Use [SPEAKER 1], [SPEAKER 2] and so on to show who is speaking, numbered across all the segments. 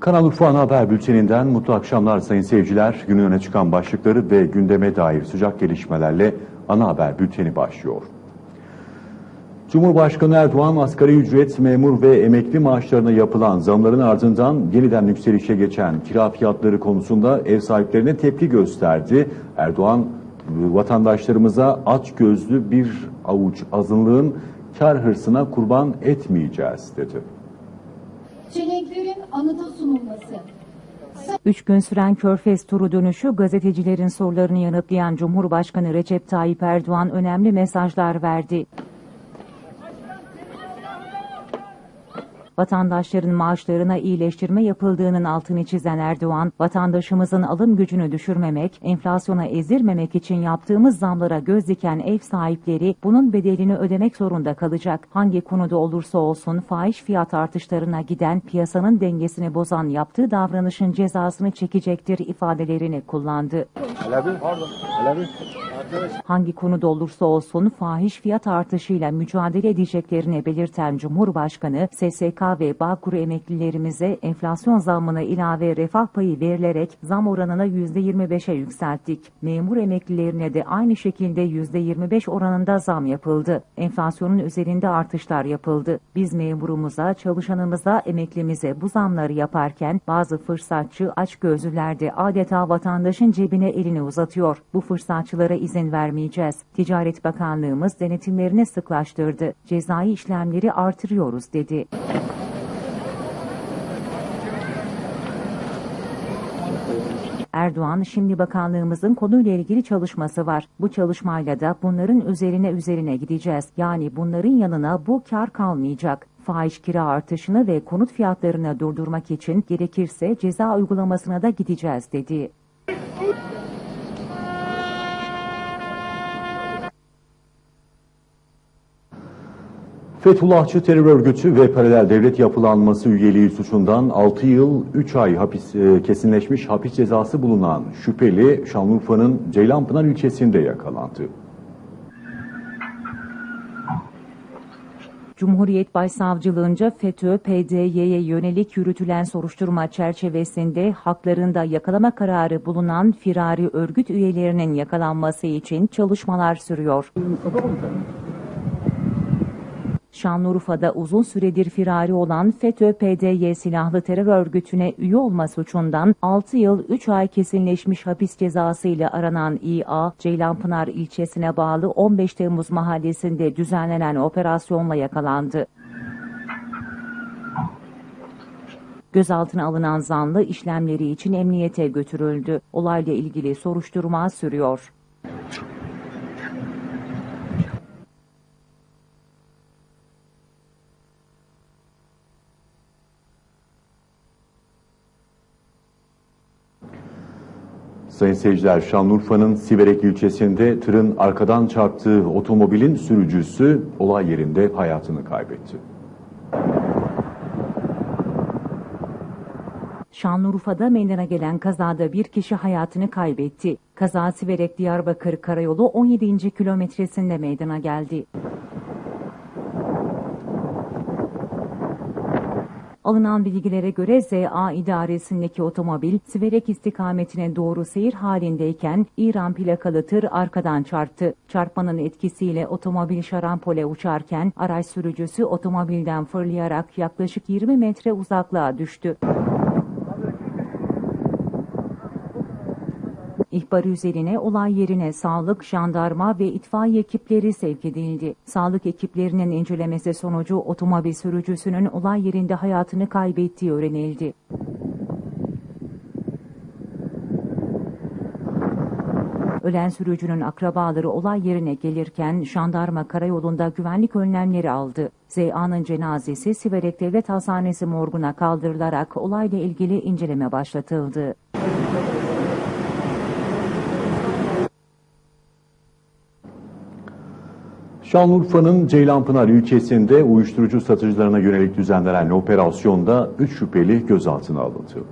[SPEAKER 1] Kanal Urfa Ana Haber Bülteninden mutlu akşamlar sayın seyirciler. Günün öne çıkan başlıkları ve gündeme dair sıcak gelişmelerle Ana Haber Bülteni başlıyor. Cumhurbaşkanı Erdoğan asgari ücret, memur ve emekli maaşlarına yapılan zamların ardından yeniden yükselişe geçen kira fiyatları konusunda ev sahiplerine tepki gösterdi. Erdoğan vatandaşlarımıza aç gözlü bir avuç azınlığın kar hırsına kurban etmeyeceğiz dedi.
[SPEAKER 2] Çelenklerin anıta sunulması.
[SPEAKER 3] Üç gün süren Körfez turu dönüşü gazetecilerin sorularını yanıtlayan Cumhurbaşkanı Recep Tayyip Erdoğan önemli mesajlar verdi. Vatandaşların maaşlarına iyileştirme yapıldığının altını çizen Erdoğan, vatandaşımızın alım gücünü düşürmemek, enflasyona ezdirmemek için yaptığımız zamlara göz diken ev sahipleri bunun bedelini ödemek zorunda kalacak. Hangi konuda olursa olsun fahiş fiyat artışlarına giden, piyasanın dengesini bozan yaptığı davranışın cezasını çekecektir ifadelerini kullandı. Hangi konuda olursa olsun fahiş fiyat artışıyla mücadele edeceklerini belirten Cumhurbaşkanı, SSK ve Bağkur emeklilerimize enflasyon zammına ilave refah payı verilerek zam oranını %25'e yükselttik. Memur emeklilerine de aynı şekilde %25 oranında zam yapıldı. Enflasyonun üzerinde artışlar yapıldı. Biz memurumuza, çalışanımıza, emeklimize bu zamları yaparken bazı fırsatçı açgözlüler de adeta vatandaşın cebine elini uzatıyor. Bu fırsatçılara izin vermeyeceğiz. Ticaret Bakanlığımız denetimlerini sıklaştırdı. Cezai işlemleri artırıyoruz dedi. Erdoğan, şimdi bakanlığımızın konuyla ilgili çalışması var. Bu çalışmayla da bunların üzerine üzerine gideceğiz. Yani bunların yanına bu kar kalmayacak. Fahiş kira artışını ve konut fiyatlarını durdurmak için gerekirse ceza uygulamasına da gideceğiz dedi.
[SPEAKER 1] Fethullahçı terör örgütü ve paralel devlet yapılanması üyeliği suçundan 6 yıl 3 ay hapis e, kesinleşmiş hapis cezası bulunan şüpheli Şanlıurfa'nın Ceylanpınar ilçesinde yakalandı.
[SPEAKER 3] Cumhuriyet Başsavcılığınca FETÖ, PDY'ye yönelik yürütülen soruşturma çerçevesinde haklarında yakalama kararı bulunan firari örgüt üyelerinin yakalanması için çalışmalar sürüyor. Şanlıurfa'da uzun süredir firari olan FETÖ-PDY silahlı terör örgütüne üye olma suçundan 6 yıl 3 ay kesinleşmiş hapis cezası ile aranan İA, Ceylanpınar ilçesine bağlı 15 Temmuz mahallesinde düzenlenen operasyonla yakalandı. Gözaltına alınan zanlı işlemleri için emniyete götürüldü. Olayla ilgili soruşturma sürüyor.
[SPEAKER 1] Sayın seyirciler, Şanlıurfa'nın Siverek ilçesinde tırın arkadan çarptığı otomobilin sürücüsü olay yerinde hayatını kaybetti.
[SPEAKER 3] Şanlıurfa'da meydana gelen kazada bir kişi hayatını kaybetti. Kaza Siverek Diyarbakır Karayolu 17. kilometresinde meydana geldi. Alınan bilgilere göre ZA idaresindeki otomobil Siverek istikametine doğru seyir halindeyken İran plakalı tır arkadan çarptı. Çarpmanın etkisiyle otomobil şarampole uçarken araç sürücüsü otomobilden fırlayarak yaklaşık 20 metre uzaklığa düştü. İhbar üzerine olay yerine sağlık, jandarma ve itfaiye ekipleri sevk edildi. Sağlık ekiplerinin incelemesi sonucu otomobil sürücüsünün olay yerinde hayatını kaybettiği öğrenildi. Ölen sürücünün akrabaları olay yerine gelirken jandarma karayolunda güvenlik önlemleri aldı. ZA'nın cenazesi Siverek Devlet Hastanesi morguna kaldırılarak olayla ilgili inceleme başlatıldı.
[SPEAKER 1] Şanlıurfa'nın Ceylanpınar ilçesinde uyuşturucu satıcılarına yönelik düzenlenen operasyonda 3 şüpheli gözaltına alındı.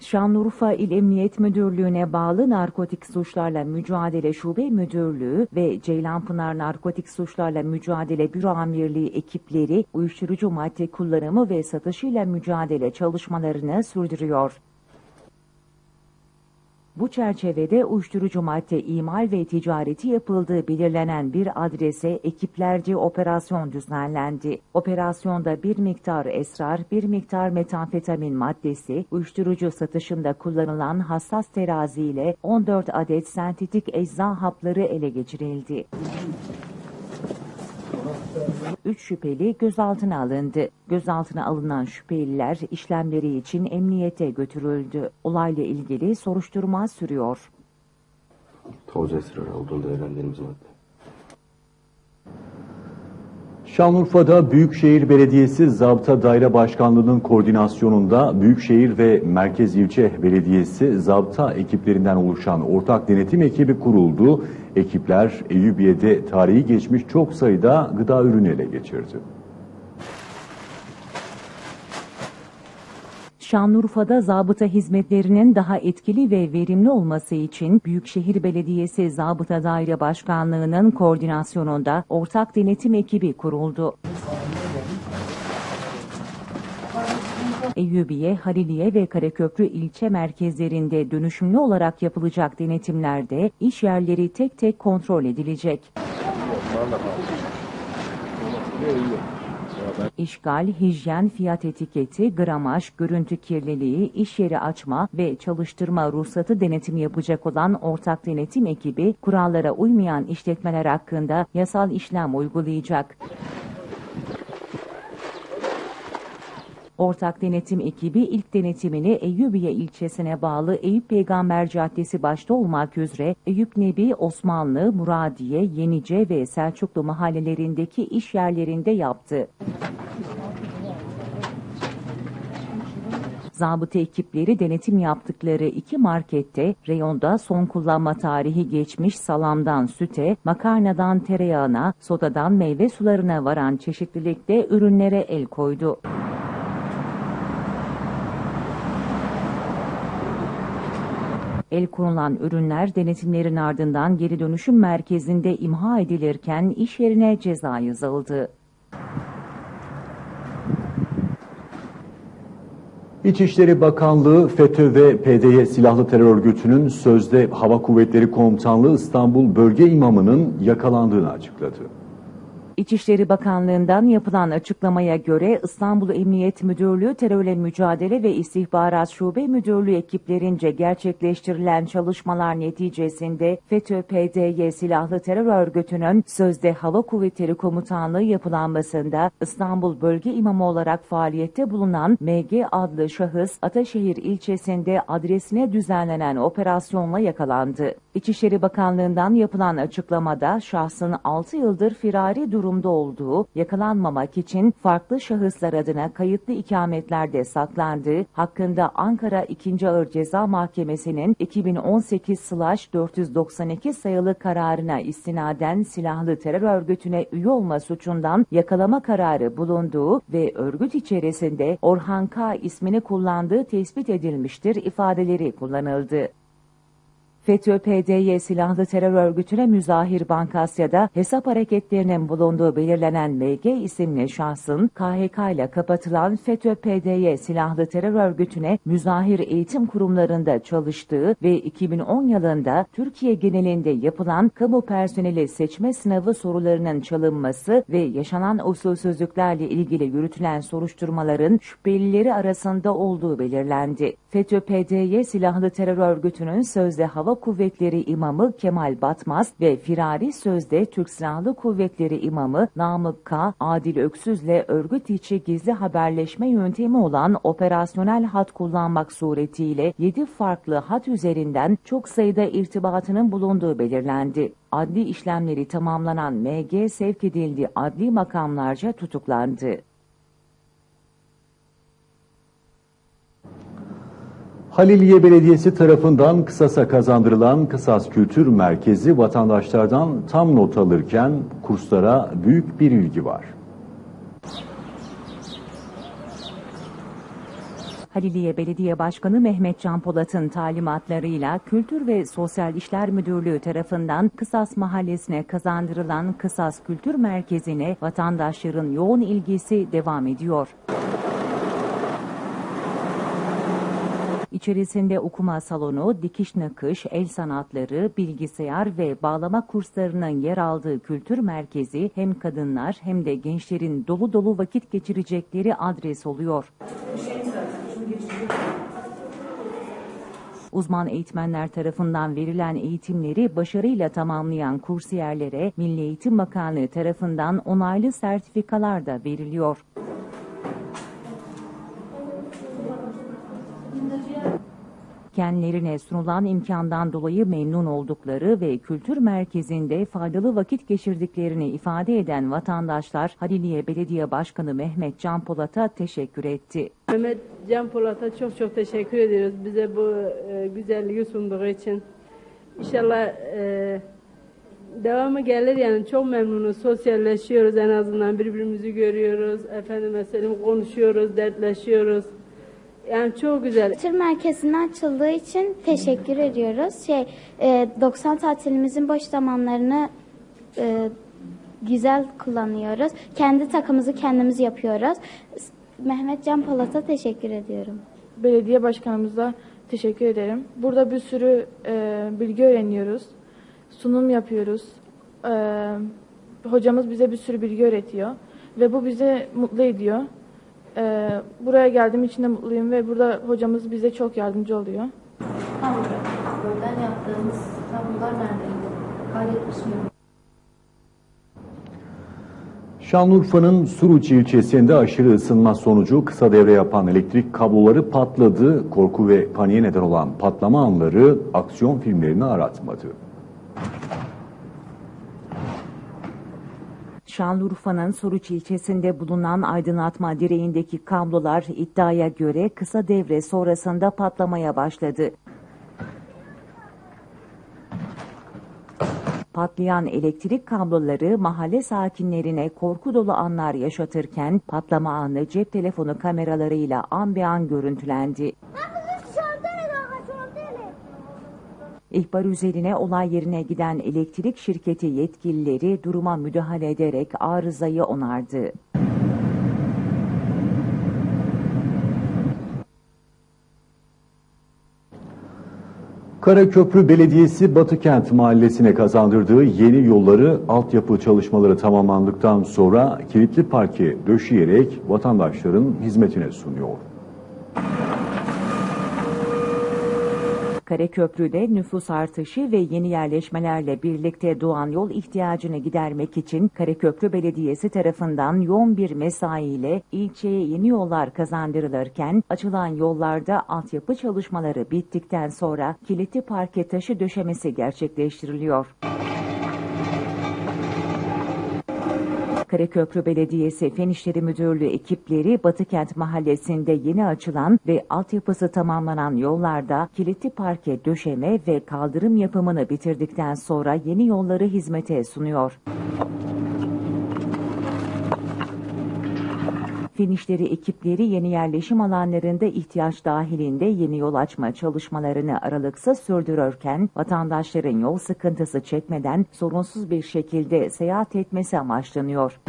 [SPEAKER 3] Şanlıurfa İl Emniyet Müdürlüğü'ne bağlı Narkotik Suçlarla Mücadele Şube Müdürlüğü ve Ceylanpınar Narkotik Suçlarla Mücadele Büro Amirliği ekipleri uyuşturucu madde kullanımı ve satışıyla mücadele çalışmalarını sürdürüyor. Bu çerçevede uyuşturucu madde imal ve ticareti yapıldığı belirlenen bir adrese ekiplerce operasyon düzenlendi. Operasyonda bir miktar esrar, bir miktar metamfetamin maddesi, uyuşturucu satışında kullanılan hassas terazi ile 14 adet sentetik ecza hapları ele geçirildi. 3 şüpheli gözaltına alındı. Gözaltına alınan şüpheliler işlemleri için emniyete götürüldü. Olayla ilgili soruşturma sürüyor.
[SPEAKER 4] Toz esrar olduğunda öğrendiğimiz madde.
[SPEAKER 1] Şanlıurfa'da Büyükşehir Belediyesi Zabıta Daire Başkanlığı'nın koordinasyonunda Büyükşehir ve Merkez İlçe Belediyesi zabıta ekiplerinden oluşan ortak denetim ekibi kuruldu. Ekipler Eyüpiye'de tarihi geçmiş çok sayıda gıda ürünü ele geçirdi.
[SPEAKER 3] Şanlıurfa'da zabıta hizmetlerinin daha etkili ve verimli olması için Büyükşehir Belediyesi Zabıta Daire Başkanlığı'nın koordinasyonunda ortak denetim ekibi kuruldu. Eyyubiye, Haliliye ve Karaköprü ilçe merkezlerinde dönüşümlü olarak yapılacak denetimlerde iş yerleri tek tek kontrol edilecek. İşgal, hijyen, fiyat etiketi, gramaj, görüntü kirliliği, iş yeri açma ve çalıştırma ruhsatı denetimi yapacak olan ortak denetim ekibi kurallara uymayan işletmeler hakkında yasal işlem uygulayacak. Ortak denetim ekibi ilk denetimini Eyyubiye ilçesine bağlı Eyüp Peygamber Caddesi başta olmak üzere Eyüp Nebi, Osmanlı, Muradiye, Yenice ve Selçuklu mahallelerindeki iş yerlerinde yaptı. Zabıta ekipleri denetim yaptıkları iki markette reyonda son kullanma tarihi geçmiş salamdan süte, makarnadan tereyağına, sodadan meyve sularına varan çeşitlilikte ürünlere el koydu. El konulan ürünler denetimlerin ardından geri dönüşüm merkezinde imha edilirken iş yerine ceza yazıldı.
[SPEAKER 1] İçişleri Bakanlığı FETÖ ve PDY silahlı terör örgütünün sözde Hava Kuvvetleri Komutanlığı İstanbul Bölge İmamı'nın yakalandığını açıkladı.
[SPEAKER 3] İçişleri Bakanlığı'ndan yapılan açıklamaya göre İstanbul Emniyet Müdürlüğü Terörle Mücadele ve İstihbarat Şube Müdürlüğü ekiplerince gerçekleştirilen çalışmalar neticesinde FETÖ-PDY silahlı terör örgütünün sözde Hava Kuvvetleri Komutanlığı yapılanmasında İstanbul Bölge İmamı olarak faaliyette bulunan MG adlı şahıs Ataşehir ilçesinde adresine düzenlenen operasyonla yakalandı. İçişleri Bakanlığı'ndan yapılan açıklamada şahsın 6 yıldır firari durumda olduğu, yakalanmamak için farklı şahıslar adına kayıtlı ikametlerde saklandığı, hakkında Ankara 2. Ağır Ceza Mahkemesi'nin 2018-492 sayılı kararına istinaden silahlı terör örgütüne üye olma suçundan yakalama kararı bulunduğu ve örgüt içerisinde Orhan K. ismini kullandığı tespit edilmiştir ifadeleri kullanıldı. FETÖ-PDY silahlı terör örgütüne müzahir Bankasya'da hesap hareketlerinin bulunduğu belirlenen MG isimli şahsın KHK ile kapatılan FETÖ-PDY silahlı terör örgütüne müzahir eğitim kurumlarında çalıştığı ve 2010 yılında Türkiye genelinde yapılan kamu personeli seçme sınavı sorularının çalınması ve yaşanan usulsüzlüklerle ilgili yürütülen soruşturmaların şüphelileri arasında olduğu belirlendi. FETÖ-PDY silahlı terör örgütünün sözde hava Kuvvetleri İmamı Kemal Batmaz ve firari sözde Türk Silahlı Kuvvetleri İmamı Namık K. Adil Öksüz'le örgüt içi gizli haberleşme yöntemi olan operasyonel hat kullanmak suretiyle 7 farklı hat üzerinden çok sayıda irtibatının bulunduğu belirlendi. Adli işlemleri tamamlanan MG sevk edildi adli makamlarca tutuklandı.
[SPEAKER 1] Haliliye Belediyesi tarafından Kısas'a kazandırılan Kısas Kültür Merkezi vatandaşlardan tam not alırken kurslara büyük bir ilgi var.
[SPEAKER 3] Haliliye Belediye Başkanı Mehmet Can Polat'ın talimatlarıyla Kültür ve Sosyal İşler Müdürlüğü tarafından Kısas Mahallesi'ne kazandırılan Kısas Kültür Merkezi'ne vatandaşların yoğun ilgisi devam ediyor. İçerisinde okuma salonu, dikiş nakış, el sanatları, bilgisayar ve bağlama kurslarının yer aldığı kültür merkezi hem kadınlar hem de gençlerin dolu dolu vakit geçirecekleri adres oluyor. Uzman eğitmenler tarafından verilen eğitimleri başarıyla tamamlayan kursiyerlere Milli Eğitim Bakanlığı tarafından onaylı sertifikalar da veriliyor. Kendilerine sunulan imkandan dolayı memnun oldukları ve kültür merkezinde faydalı vakit geçirdiklerini ifade eden vatandaşlar Haliliye Belediye Başkanı Mehmet Can Polat'a teşekkür etti.
[SPEAKER 5] Mehmet Can Polat'a çok çok teşekkür ediyoruz bize bu e, güzelliği sunduğu için. İnşallah e, devamı gelir yani çok memnunuz. Sosyalleşiyoruz en azından birbirimizi görüyoruz. Efendime söyleyeyim konuşuyoruz, dertleşiyoruz. Yani çok güzel.
[SPEAKER 6] Kültür merkezinin açıldığı için teşekkür ediyoruz. Şey, e, 90 tatilimizin boş zamanlarını e, güzel kullanıyoruz. Kendi takımımızı kendimiz yapıyoruz. Mehmet Can Polat'a teşekkür ediyorum.
[SPEAKER 7] belediye başkanımıza teşekkür ederim. Burada bir sürü e, bilgi öğreniyoruz. Sunum yapıyoruz. E, hocamız bize bir sürü bilgi öğretiyor. Ve bu bizi mutlu ediyor. E, buraya geldiğim için de mutluyum ve burada hocamız bize çok yardımcı oluyor.
[SPEAKER 6] Buradan yaptığımız tablolar neredeydi? Kaydetmiş miyim?
[SPEAKER 1] Şanlıurfa'nın Suruç ilçesinde aşırı ısınma sonucu kısa devre yapan elektrik kabloları patladı. Korku ve paniğe neden olan patlama anları aksiyon filmlerini aratmadı.
[SPEAKER 3] Şanlıurfa'nın Suruç ilçesinde bulunan aydınlatma direğindeki kablolar iddiaya göre kısa devre sonrasında patlamaya başladı. Patlayan elektrik kabloları mahalle sakinlerine korku dolu anlar yaşatırken patlama anı cep telefonu kameralarıyla an be an görüntülendi. İhbar üzerine olay yerine giden elektrik şirketi yetkilileri duruma müdahale ederek arızayı onardı.
[SPEAKER 1] Karaköprü Belediyesi Batıkent Mahallesi'ne kazandırdığı yeni yolları altyapı çalışmaları tamamlandıktan sonra kilitli parke döşeyerek vatandaşların hizmetine sunuyor.
[SPEAKER 3] Karaköprü'de nüfus artışı ve yeni yerleşmelerle birlikte doğan yol ihtiyacını gidermek için Karaköprü Belediyesi tarafından yoğun bir mesaiyle ilçeye yeni yollar kazandırılırken açılan yollarda altyapı çalışmaları bittikten sonra kilitli parke taşı döşemesi gerçekleştiriliyor. Karaköprü Belediyesi Fen İşleri Müdürlüğü ekipleri Batıkent Mahallesi'nde yeni açılan ve altyapısı tamamlanan yollarda kilitli parke döşeme ve kaldırım yapımını bitirdikten sonra yeni yolları hizmete sunuyor. Fen ekipleri yeni yerleşim alanlarında ihtiyaç dahilinde yeni yol açma çalışmalarını aralıksız sürdürürken vatandaşların yol sıkıntısı çekmeden sorunsuz bir şekilde seyahat etmesi amaçlanıyor.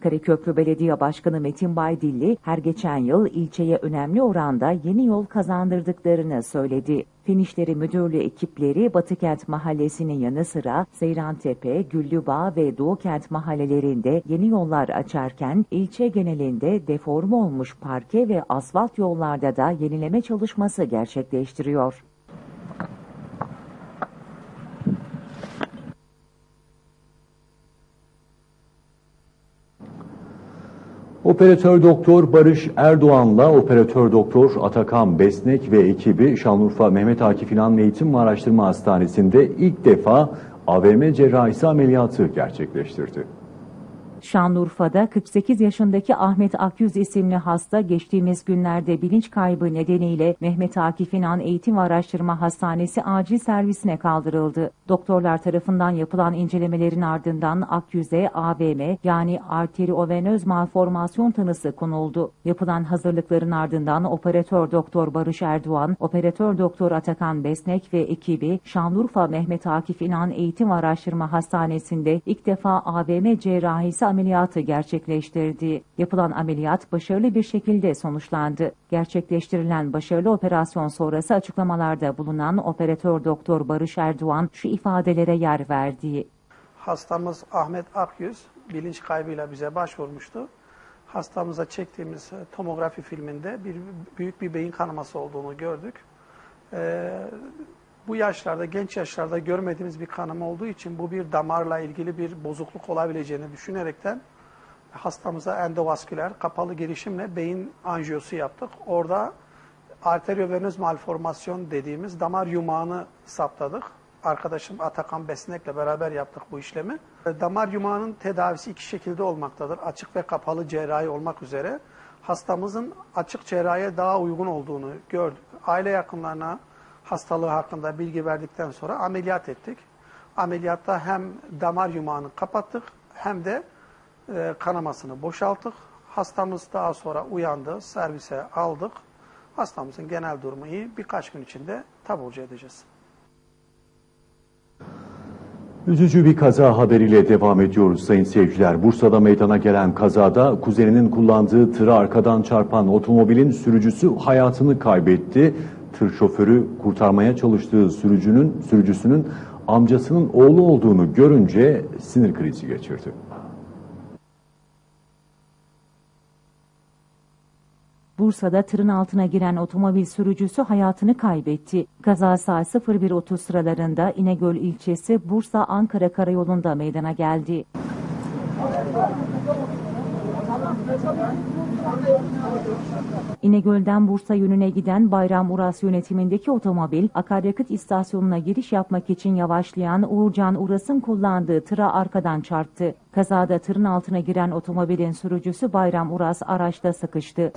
[SPEAKER 3] Karaköprü Belediye Başkanı Metin Baydilli her geçen yıl ilçeye önemli oranda yeni yol kazandırdıklarını söyledi. Fen İşleri Müdürlüğü ekipleri Batıkent Mahallesi'nin yanı sıra Seyrantepe, Güllübağ ve Doğukent mahallelerinde yeni yollar açarken ilçe genelinde deforme olmuş parke ve asfalt yollarda da yenileme çalışması gerçekleştiriyor.
[SPEAKER 1] Operatör Doktor Barış Erdoğan'la Operatör Doktor Atakan Besnek ve ekibi Şanlıurfa Mehmet Akif İnan Eğitim ve Araştırma Hastanesi'nde ilk defa AVM cerrahisi ameliyatı gerçekleştirdi.
[SPEAKER 3] Şanlıurfa'da 48 yaşındaki Ahmet Akyüz isimli hasta geçtiğimiz günlerde bilinç kaybı nedeniyle Mehmet Akif İnan Eğitim Araştırma Hastanesi acil servisine kaldırıldı. Doktorlar tarafından yapılan incelemelerin ardından Akyüz'e AVM yani arteriovenöz malformasyon tanısı konuldu. Yapılan hazırlıkların ardından operatör doktor Barış Erdoğan, operatör doktor Atakan Besnek ve ekibi Şanlıurfa Mehmet Akif İnan Eğitim Araştırma Hastanesi'nde ilk defa AVM cerrahisi ameliyatı gerçekleştirdi. Yapılan ameliyat başarılı bir şekilde sonuçlandı. Gerçekleştirilen başarılı operasyon sonrası açıklamalarda bulunan operatör doktor Barış Erdoğan şu ifadelere yer verdi.
[SPEAKER 8] Hastamız Ahmet Akyüz bilinç kaybıyla bize başvurmuştu. Hastamıza çektiğimiz e, tomografi filminde bir büyük bir beyin kanaması olduğunu gördük. Ee, bu yaşlarda, genç yaşlarda görmediğimiz bir kanama olduğu için bu bir damarla ilgili bir bozukluk olabileceğini düşünerekten hastamıza endovasküler kapalı girişimle beyin anjiyosu yaptık. Orada arteriovenöz malformasyon dediğimiz damar yumağını saptadık. Arkadaşım Atakan Besnek'le beraber yaptık bu işlemi. Damar yumağının tedavisi iki şekilde olmaktadır. Açık ve kapalı cerrahi olmak üzere. Hastamızın açık cerrahiye daha uygun olduğunu gördük. Aile yakınlarına hastalığı hakkında bilgi verdikten sonra ameliyat ettik. Ameliyatta hem damar yumağını kapattık hem de e, kanamasını boşalttık. Hastamız daha sonra uyandı, servise aldık. Hastamızın genel durumu iyi. Birkaç gün içinde taburcu edeceğiz.
[SPEAKER 1] Üzücü bir kaza haberiyle devam ediyoruz sayın seyirciler. Bursa'da meydana gelen kazada kuzeninin kullandığı tırı arkadan çarpan otomobilin sürücüsü hayatını kaybetti. Tır şoförü kurtarmaya çalıştığı sürücünün sürücüsünün amcasının oğlu olduğunu görünce sinir krizi geçirdi.
[SPEAKER 3] Bursa'da tırın altına giren otomobil sürücüsü hayatını kaybetti. Kaza saat 01.30 sıralarında İnegöl ilçesi Bursa-Ankara karayolunda meydana geldi. İnegöl'den Bursa yönüne giden Bayram Uras yönetimindeki otomobil akaryakıt istasyonuna giriş yapmak için yavaşlayan Uğurcan Uras'ın kullandığı tıra arkadan çarptı. Kazada tırın altına giren otomobilin sürücüsü Bayram Uras araçta sıkıştı.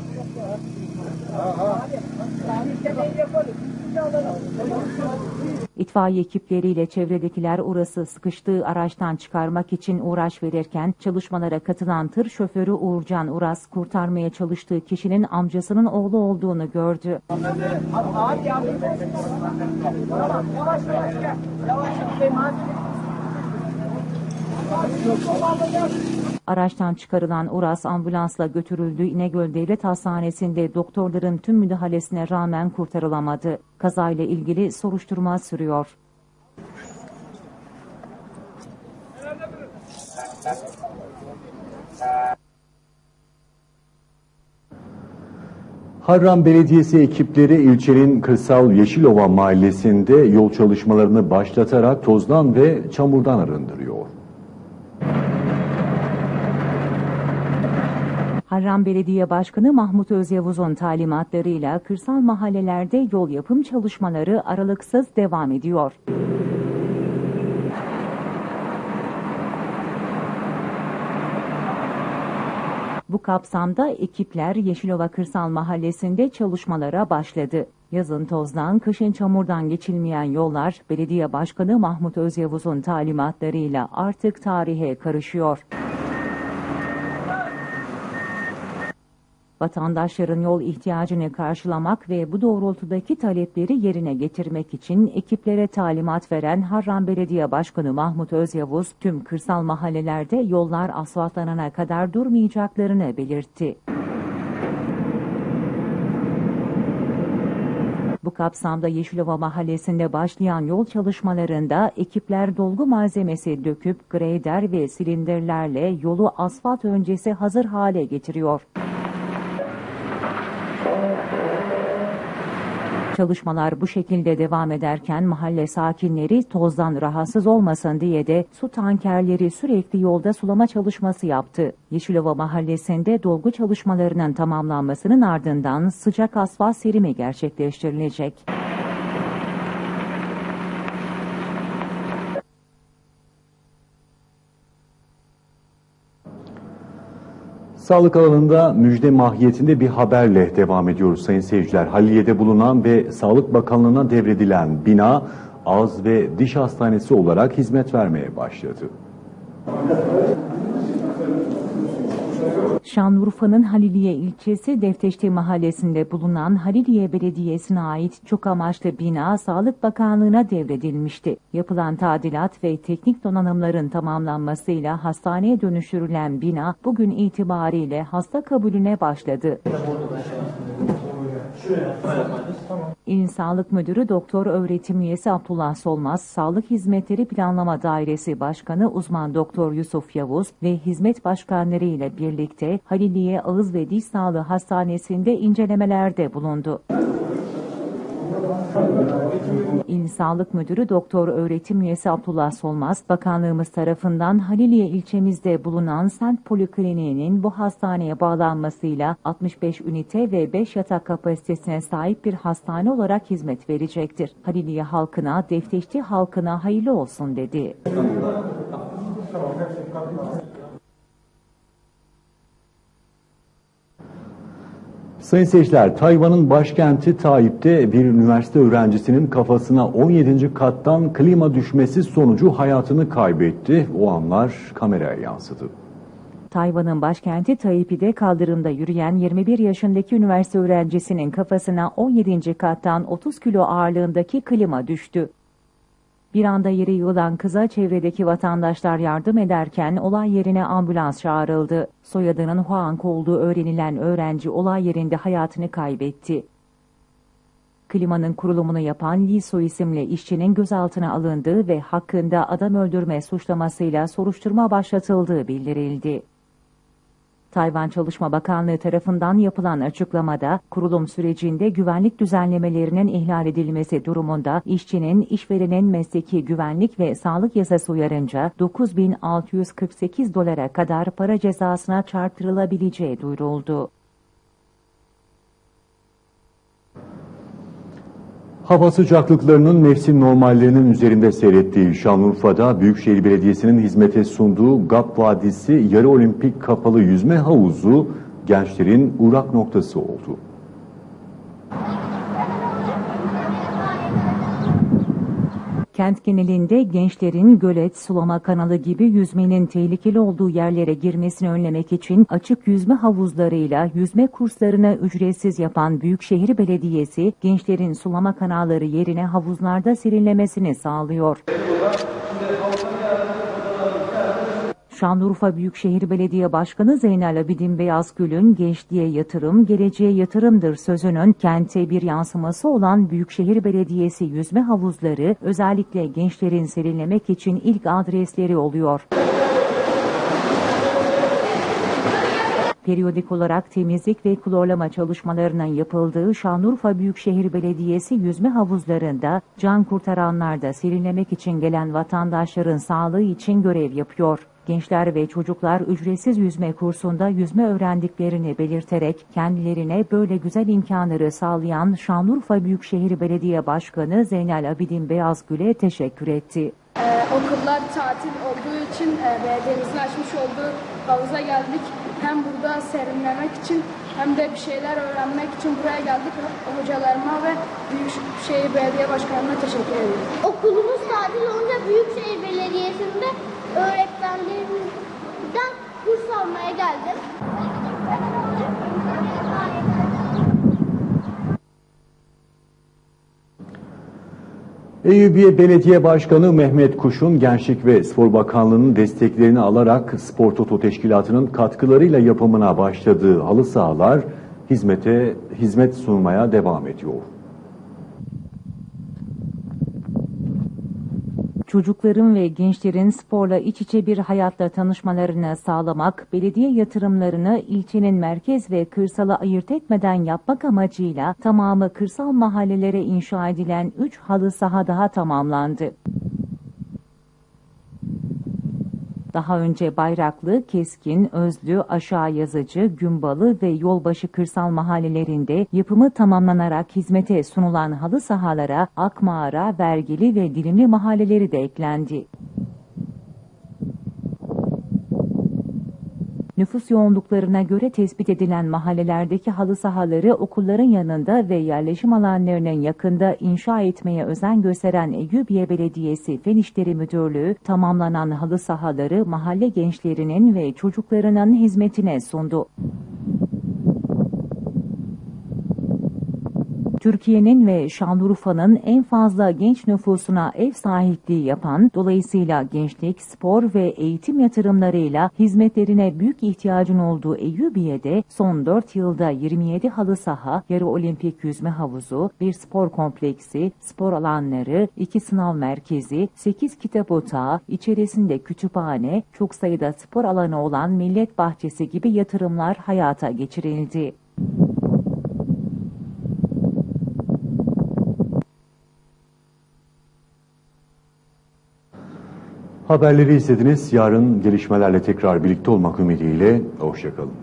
[SPEAKER 3] İtfaiye ekipleriyle çevredekiler Uras'ı sıkıştığı araçtan çıkarmak için uğraş verirken çalışmalara katılan tır şoförü Uğurcan Uras kurtarmaya çalıştığı kişinin amcasının oğlu olduğunu gördü. Araçtan çıkarılan Uras ambulansla götürüldüğü İnegöl Devlet Hastanesi'nde doktorların tüm müdahalesine rağmen kurtarılamadı. Kazayla ilgili soruşturma sürüyor.
[SPEAKER 1] Harran Belediyesi ekipleri ilçenin Kırsal Yeşilova mahallesinde yol çalışmalarını başlatarak tozdan ve çamurdan arındırıyor.
[SPEAKER 3] Harran Belediye Başkanı Mahmut Özyavuz'un talimatlarıyla kırsal mahallelerde yol yapım çalışmaları aralıksız devam ediyor. Bu kapsamda ekipler Yeşilova Kırsal Mahallesi'nde çalışmalara başladı. Yazın tozdan, kışın çamurdan geçilmeyen yollar Belediye Başkanı Mahmut Özyavuz'un talimatlarıyla artık tarihe karışıyor. Vatandaşların yol ihtiyacını karşılamak ve bu doğrultudaki talepleri yerine getirmek için ekiplere talimat veren Harran Belediye Başkanı Mahmut Özyavuz, tüm kırsal mahallelerde yollar asfaltlanana kadar durmayacaklarını belirtti. Bu kapsamda Yeşilova Mahallesi'nde başlayan yol çalışmalarında ekipler dolgu malzemesi döküp greyder ve silindirlerle yolu asfalt öncesi hazır hale getiriyor. Çalışmalar bu şekilde devam ederken mahalle sakinleri tozdan rahatsız olmasın diye de su tankerleri sürekli yolda sulama çalışması yaptı. Yeşilova mahallesinde dolgu çalışmalarının tamamlanmasının ardından sıcak asfalt serimi gerçekleştirilecek.
[SPEAKER 1] Sağlık alanında müjde mahiyetinde bir haberle devam ediyoruz sayın seyirciler. Haliliye'de bulunan ve Sağlık Bakanlığı'na devredilen bina ağız ve diş hastanesi olarak hizmet vermeye başladı.
[SPEAKER 3] Şanlıurfa'nın Haliliye ilçesi Defteşti mahallesinde bulunan Haliliye Belediyesi'ne ait çok amaçlı bina Sağlık Bakanlığı'na devredilmişti. Yapılan tadilat ve teknik donanımların tamamlanmasıyla hastaneye dönüştürülen bina bugün itibariyle hasta kabulüne başladı. İl Sağlık Müdürü Doktor Öğretim Üyesi Abdullah Solmaz, Sağlık Hizmetleri Planlama Dairesi Başkanı Uzman Doktor Yusuf Yavuz ve hizmet başkanları ile birlikte Haliliye Ağız ve Diş Sağlığı Hastanesi'nde incelemelerde bulundu. İl Sağlık Müdürü Doktor Öğretim Üyesi Abdullah Solmaz, bakanlığımız tarafından Haliliye ilçemizde bulunan Sent Polikliniğinin bu hastaneye bağlanmasıyla 65 ünite ve 5 yatak kapasitesine sahip bir hastane olarak hizmet verecektir. Haliliye halkına, Defteşti halkına hayırlı olsun dedi.
[SPEAKER 1] Sayın seyirciler, Tayvan'ın başkenti Taip'te bir üniversite öğrencisinin kafasına 17. kattan klima düşmesi sonucu hayatını kaybetti. O anlar kameraya yansıdı.
[SPEAKER 3] Tayvan'ın başkenti Taipei'de kaldırımda yürüyen 21 yaşındaki üniversite öğrencisinin kafasına 17. kattan 30 kilo ağırlığındaki klima düştü. Bir anda yere yığılan kıza çevredeki vatandaşlar yardım ederken olay yerine ambulans çağrıldı. Soyadının Huang olduğu öğrenilen öğrenci olay yerinde hayatını kaybetti. Klimanın kurulumunu yapan Lee So isimli işçinin gözaltına alındığı ve hakkında adam öldürme suçlamasıyla soruşturma başlatıldığı bildirildi. Tayvan Çalışma Bakanlığı tarafından yapılan açıklamada kurulum sürecinde güvenlik düzenlemelerinin ihlal edilmesi durumunda işçinin işverenin mesleki güvenlik ve sağlık yasası uyarınca 9648 dolara kadar para cezasına çarptırılabileceği duyuruldu.
[SPEAKER 1] Hava sıcaklıklarının mevsim normallerinin üzerinde seyrettiği Şanlıurfa'da Büyükşehir Belediyesi'nin hizmete sunduğu GAP Vadisi Yarı Olimpik Kapalı Yüzme Havuzu gençlerin uğrak noktası oldu.
[SPEAKER 3] Kent genelinde gençlerin gölet, sulama kanalı gibi yüzmenin tehlikeli olduğu yerlere girmesini önlemek için açık yüzme havuzlarıyla yüzme kurslarını ücretsiz yapan Büyükşehir Belediyesi, gençlerin sulama kanalları yerine havuzlarda serinlemesini sağlıyor. Şanlıurfa Büyükşehir Belediye Başkanı Zeynel Abidin Beyazgül'ün gençliğe yatırım, geleceğe yatırımdır sözünün kente bir yansıması olan Büyükşehir Belediyesi yüzme havuzları özellikle gençlerin serinlemek için ilk adresleri oluyor. Periyodik olarak temizlik ve klorlama çalışmalarının yapıldığı Şanlıurfa Büyükşehir Belediyesi yüzme havuzlarında can kurtaranlar serinlemek için gelen vatandaşların sağlığı için görev yapıyor. Gençler ve çocuklar ücretsiz yüzme kursunda yüzme öğrendiklerini belirterek kendilerine böyle güzel imkanları sağlayan Şanlıurfa Büyükşehir Belediye Başkanı Zeynel Abidin Beyazgül'e teşekkür etti.
[SPEAKER 9] Ee, okullar tatil olduğu için e, belediyemizin açmış olduğu havuza geldik. Hem burada serinlemek için hem de bir şeyler öğrenmek için buraya geldik. Hocalarıma ve Büyükşehir Belediye Başkanı'na teşekkür ediyorum.
[SPEAKER 10] Okulumuz tatil olunca Büyükşehir Belediyesi'nde öğretmenlerimizden kurs almaya geldim.
[SPEAKER 1] Eyüpiye Belediye Başkanı Mehmet Kuş'un Gençlik ve Spor Bakanlığı'nın desteklerini alarak Spor Toto Teşkilatı'nın katkılarıyla yapımına başladığı halı sahalar hizmete hizmet sunmaya devam ediyor.
[SPEAKER 3] Çocukların ve gençlerin sporla iç içe bir hayatla tanışmalarını sağlamak, belediye yatırımlarını ilçenin merkez ve kırsalı ayırt etmeden yapmak amacıyla tamamı kırsal mahallelere inşa edilen 3 halı saha daha tamamlandı. Daha önce Bayraklı, Keskin, Özlü, Aşağı Yazıcı, Günbalı ve Yolbaşı kırsal mahallelerinde yapımı tamamlanarak hizmete sunulan halı sahalara Akmağara, Vergili ve Dilimli mahalleleri de eklendi. Nüfus yoğunluklarına göre tespit edilen mahallelerdeki halı sahaları okulların yanında ve yerleşim alanlarının yakında inşa etmeye özen gösteren Eyyubiye Belediyesi Fen İşleri Müdürlüğü tamamlanan halı sahaları mahalle gençlerinin ve çocuklarının hizmetine sundu. Türkiye'nin ve Şanlıurfa'nın en fazla genç nüfusuna ev sahipliği yapan, dolayısıyla gençlik, spor ve eğitim yatırımlarıyla hizmetlerine büyük ihtiyacın olduğu Eyyubiye'de son 4 yılda 27 halı saha, yarı olimpik yüzme havuzu, bir spor kompleksi, spor alanları, 2 sınav merkezi, 8 kitap otağı, içerisinde kütüphane, çok sayıda spor alanı olan millet bahçesi gibi yatırımlar hayata geçirildi.
[SPEAKER 1] Haberleri izlediniz. Yarın gelişmelerle tekrar birlikte olmak ümidiyle. Hoşçakalın.